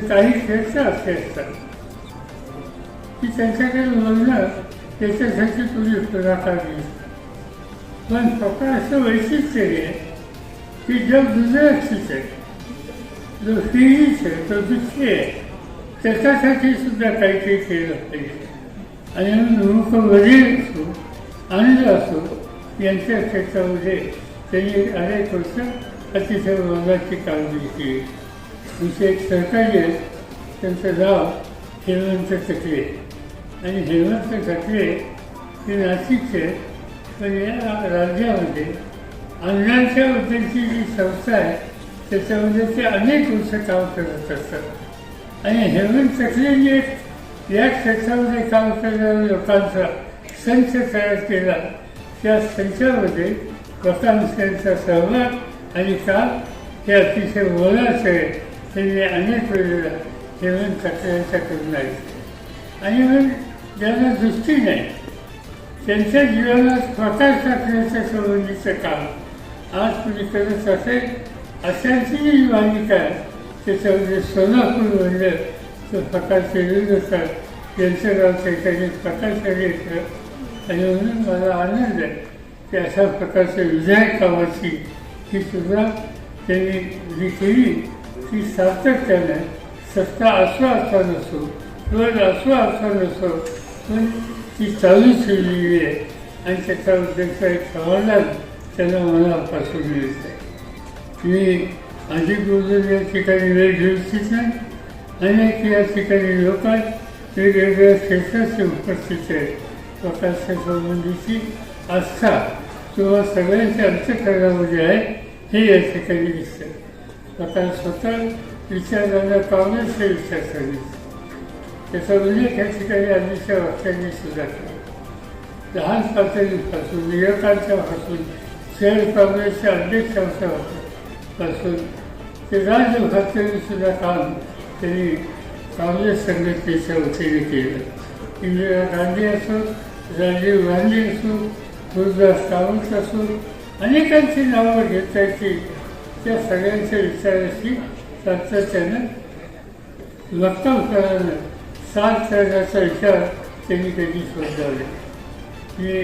तर काही श्रेष्ठ असे असतात की त्यांच्याकडे बोलणं त्याच्यासाठी तुझी पुढाकार घेईल पण स्वतः असं वैशिष्ट्य आहे की जग दुसऱ्याचीच आहे. जो फिरीच आहे तो दुसरी आहे. त्याच्यासाठी सुद्धा काही काही केलं पाहिजे. आणि म्हणून मुख वडील असो आनंद असो यांच्या क्षेत्रामध्ये त्यांनी अनेक वर्ष अतिशय वर्गाची काळजी केली तिचे एक सहकारी आहेत त्यांचं नाव हेमंत चक्रे आणि हेमंत चक्रे हे नाशिकचे पण या राज्यामध्ये अण्णांच्या उद्देशी जी संस्था आहे त्याच्यामध्ये ते अनेक वर्ष काम करत असतात. आणि हेमंत चक्रेंनी जे या क्षेत्रामध्ये काम करणाऱ्या लोकांचा संच तयार केला. त्या संचामध्ये लोकांचा सहभाग आणि काम हे अतिशय मोलाचं आहे. त्यांनी अनेक वेळेला हेमंत चक्रेंच्याकडून नाही आणि मग ज्यांना दृष्टी नाही त्यांच्या जीवनात स्वतः साखरेच्या संबंधीचं काम आज तुम्ही करत असेल अशांची जी मालिका आहे त्याच्यामध्ये सोलापूर म्हणलं तर प्रकाश असतात यांचं गाव त्याच्याने प्रकाश येतं आणि म्हणून मला आनंद आहे की अशा प्रकारच्या विधायक कामाची ही सुद्धा त्यांनी जी केली ती सातत्याने सत्ता असो असा नसो रोज असो असा नसो पण ती चालू ठेवलेली आहे. आणि त्याचा उद्देश एक समाधान त्यांना मनापासून मिळत आहे मी अधिक बोलून या ठिकाणी वेळ घेऊ इच्छित नाही अनेक या ठिकाणी लोक वेगवेगळ्या क्षेत्राचे उपस्थित आहेत. स्वतःच्या संबंधीची आस्था किंवा सगळ्यांच्या अंतकरणामध्ये आहे हे या ठिकाणी दिसतं स्वतः स्वतः विचारांना काँग्रेसचे विचार सांगितले त्याचा उल्लेख या ठिकाणी आधीच्या वाक्यांनी सुद्धा केला. लहान पातळीपासून विवेकांच्यापासून शहर काँग्रेसच्या अध्यक्षांच्यापासून ते राज्य पातळी काम त्यांनी काँग्रेस संघटनेच्या वतीने केलं. इंदिरा गांधी असो राजीव गांधी असो गुरुदास सावंत असो अनेकांची नावं घेता येतील त्या सगळ्यांच्या विचाराशी सातत्यानं वक्तव्यानं साथ करण्याचा विचार त्यांनी कधी शोधला मी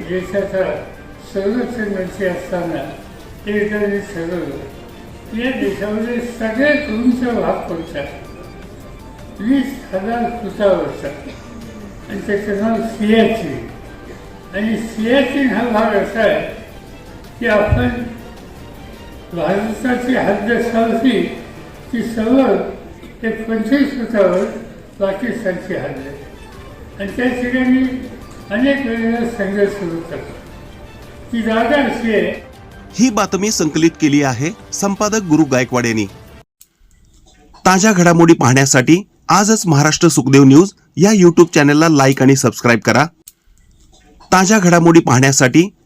देशाचा संरक्षण मंत्री असताना एकदा मी ठरवलं या देशामध्ये सगळ्यात उंच भाग कोणता? वीस हजार फुटावरचा. आणि त्याचं नाव सियाचीन. आणि सियाचीन हा भाग असा आहे की आपण भारताची हद्द सावली की समोर एक पंचवीस फुटावर पाकिस्तानची हद्द. आणि त्या ठिकाणी अनेक वेळेला संघर्ष होतात ती जागा अशी आहे. ही बातमी संकलित केली आहे संपादक गुरु गायकवाड यांनी. ताज्या घडामोडी पाहण्यासाठी आजच महाराष्ट्र सुखदेव न्यूज या यूट्यूब चॅनलला लाईक आणि सबस्क्राईब करा. ताज्या घडामोडी पाहण्यासाठी